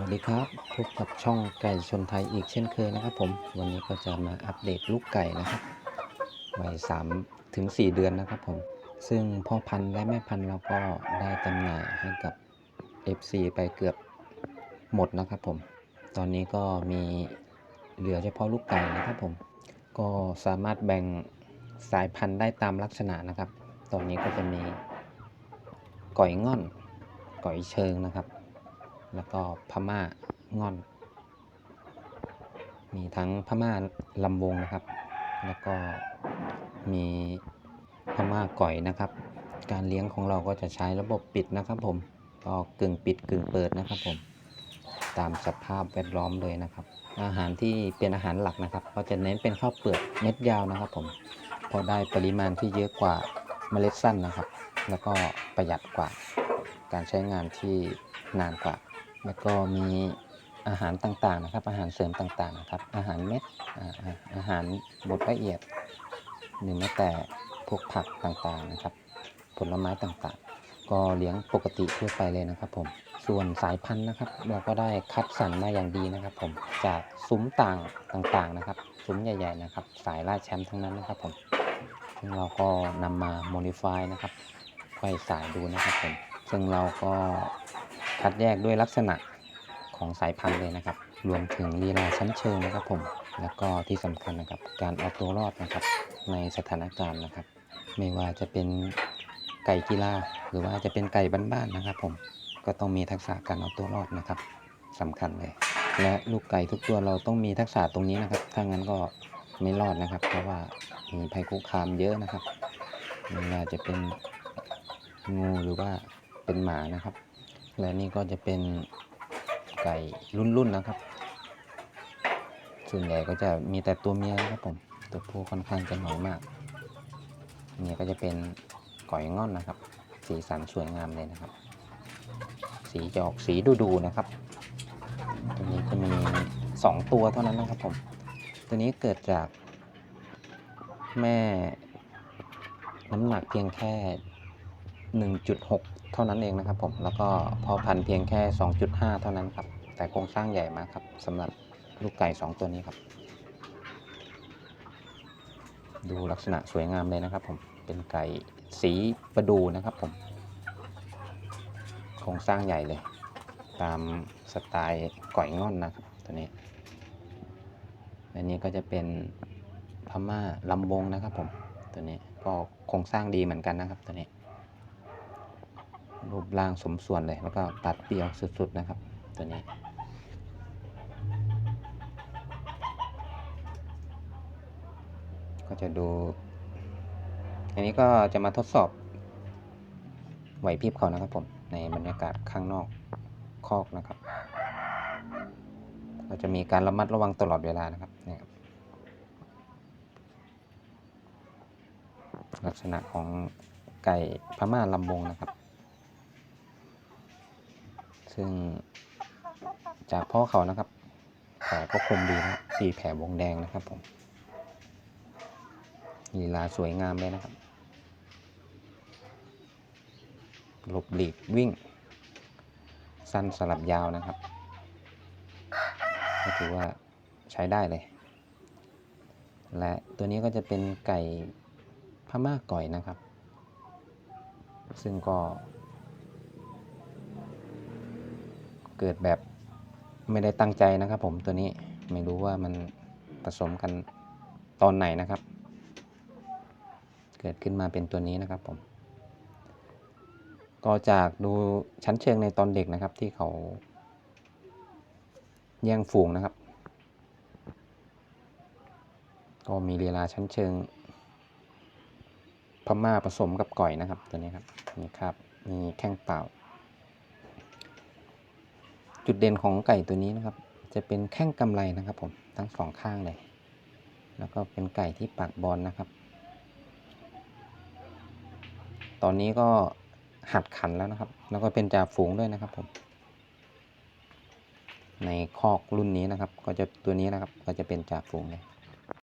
วัสดีครับพบกับช่องไก่ชนไทยอีกเช่นเคยนะครับผมวันนี้ก็จะมาอัปเดตลูกไก่นะครับวัย3ถึง4เดือนนะครับผม ซึ่งพ่อพันธุ์และแม่พันธุ์เราก็ได้จำหน่ายให้กับ FC ไปเกือบหมดนะครับผม ตอนนี้ก็มีเหลือเฉพาะลูกไก่นะครับผม ก็สามารถแบ่งสายพันธุ์ได้ตามลักษณะนะครับ ตอนนี้ก็จะมีก่อยง่อนก่อยเชิงนะครับ แล้วก็พม่าง่อน มีทั้งพม่าลำวงนะครับ แล้วก็มีพม่าก่อยนะครับ การเลี้ยงของเราก็จะใช้ระบบปิดนะครับผมก็กึ่งปิดกึ่งเปิดนะครับผม ตามสภาพแวดล้อมเลยนะครับ อาหารที่เป็นอาหารหลักนะครับ ก็จะเน้นเป็นข้าวเปลือกเม็ดยาวนะครับผมพอได้ปริมาณที่เยอะกว่าเมล็ดสั้นนะครับ แล้วก็ประหยัดกว่าการใช้งานที่นานกว่า แล้วก็มีอาหารต่างๆนะครับ อาหารเสริมต่างๆนะครับ อาหารเม็ดอาหารบดละเอียดหรือแม้แต่พวกผักต่างๆนะครับ ผลไม้ต่างๆ ก็เลี้ยงปกติทั่วไปเลยนะครับ ผมส่วนสายพันธุ์นะครับ เราก็ได้คัดสรรมาอย่างดีนะครับ ผมจากซุ้มต่างต่างๆนะครับ ซุ้มใหญ่ ๆ นะครับ สายล่าแชมป์ทั้งนั้นนะครับผมซึ่งเราก็นำมา modify นะครับไขว้สายดูนะครับผมซึ่งเราก็ คัดแยกด้วยลักษณะของสายพันธุ์เลยนะครับ รวมถึงลีลาชั้นเชิงนะครับผม แล้วก็ที่สำคัญนะครับ การเอาตัวรอดนะครับ ในสถานการณ์นะครับ ไม่ว่าจะเป็นไก่กีฬาหรือว่าจะเป็นไก่บ้านๆนะครับ ผม ก็ต้องมีทักษะการเอาตัวรอดนะครับสำคัญเลย และลูกไก่ทุกตัวเราต้องมีทักษะตรงนี้นะครับ ถ้างั้นก็ไม่รอดนะครับ เพราะว่ามีภัยคุกคามเยอะนะครับไม่ว่าจะเป็นงูหรือว่าเป็นหมานะครับ และนี่ก็จะเป็นไก่รุ่นๆนะครับ ส่วนใหญ่ก็จะมีแต่ตัวเมียนะครับผม ตัวผู้ค่อนข้างจะน้อยมาก เนี่ยก็จะเป็นก่อยง่อนนะครับ สีสันสวยงามเลยนะครับ สีจะออกสีดูๆนะครับ ตัวนี้จะมี 2 ตัวเท่านั้นนะครับผม ตัวนี้เกิดจากแม่น้ำหนักเพียงแค่ 1.6 เท่านั้นเองนะครับผม แล้วก็พอพันเพียงแค่ 2.5 เท่านั้นครับ แต่โครงสร้างใหญ่มากครับสำหรับลูกไก่ 2 ตัวนี้ครับ ดูลักษณะสวยงามเลยนะครับผม เป็นไก่สีประดูนะครับผม โครงสร้างใหญ่เลย ตามสไตล์ก่อยง่อนนะครับตัวนี้ อันนี้ก็จะเป็นพม่าลำวงนะครับผมตัวนี้ก็โครงสร้างดีเหมือนกันนะครับตัวนี้ รูปร่างสมส่วนเลย แล้วก็ตัดเปียวสุดๆนะครับ ตัวนี้ ก็จะดู อันนี้ก็จะมาทดสอบไหวพริบเขานะครับผม ในบรรยากาศข้างนอกคอกนะครับ เราจะมีการระมัดระวังตลอดเวลานะครับนี่ครับลักษณะของไก่พม่าลำวงนะครับ ซึ่งจากพ่อเขานะครับแผลก็คมดีนะตีแผลวงแดงนะครับผมลีลาสวยงามเลยนะครับ หลบหลีกวิ่ง สั้นสลับยาวนะครับ ก็ถือว่าใช้ได้เลย และตัวนี้ก็จะเป็นไก่พม่าก่อยนะครับ ซึ่งก็ เกิดแบบไม่ได้ตั้งใจนะครับ ผมตัวนี้ไม่รู้ว่ามันผสมกันตอนไหนนะครับ เกิดขึ้นมาเป็นตัวนี้นะครับผม ก็จากดูชั้นเชิงในตอนเด็กนะครับที่เขาแย่งฝูงนะครับ ก็มีลีลาชั้นเชิง พม่าผสมกับก่อยนะครับตัวนี้ครับนี่ครับมีแข้งเปล่า จุดเด่นของไก่ตัวนี้นะครับ จะเป็นแข้งกำไลนะครับผมทั้งสองข้างเลย แล้วก็เป็นไก่ที่ปากบอลนะครับ ตอนนี้ก็หัดขันแล้วนะครับ แล้วก็เป็นจ่าฝูงด้วยนะครับผม ในคอกรุ่นนี้นะครับ ก็จะตัวนี้นะครับ ก็จะเป็นจ่าฝูงเลย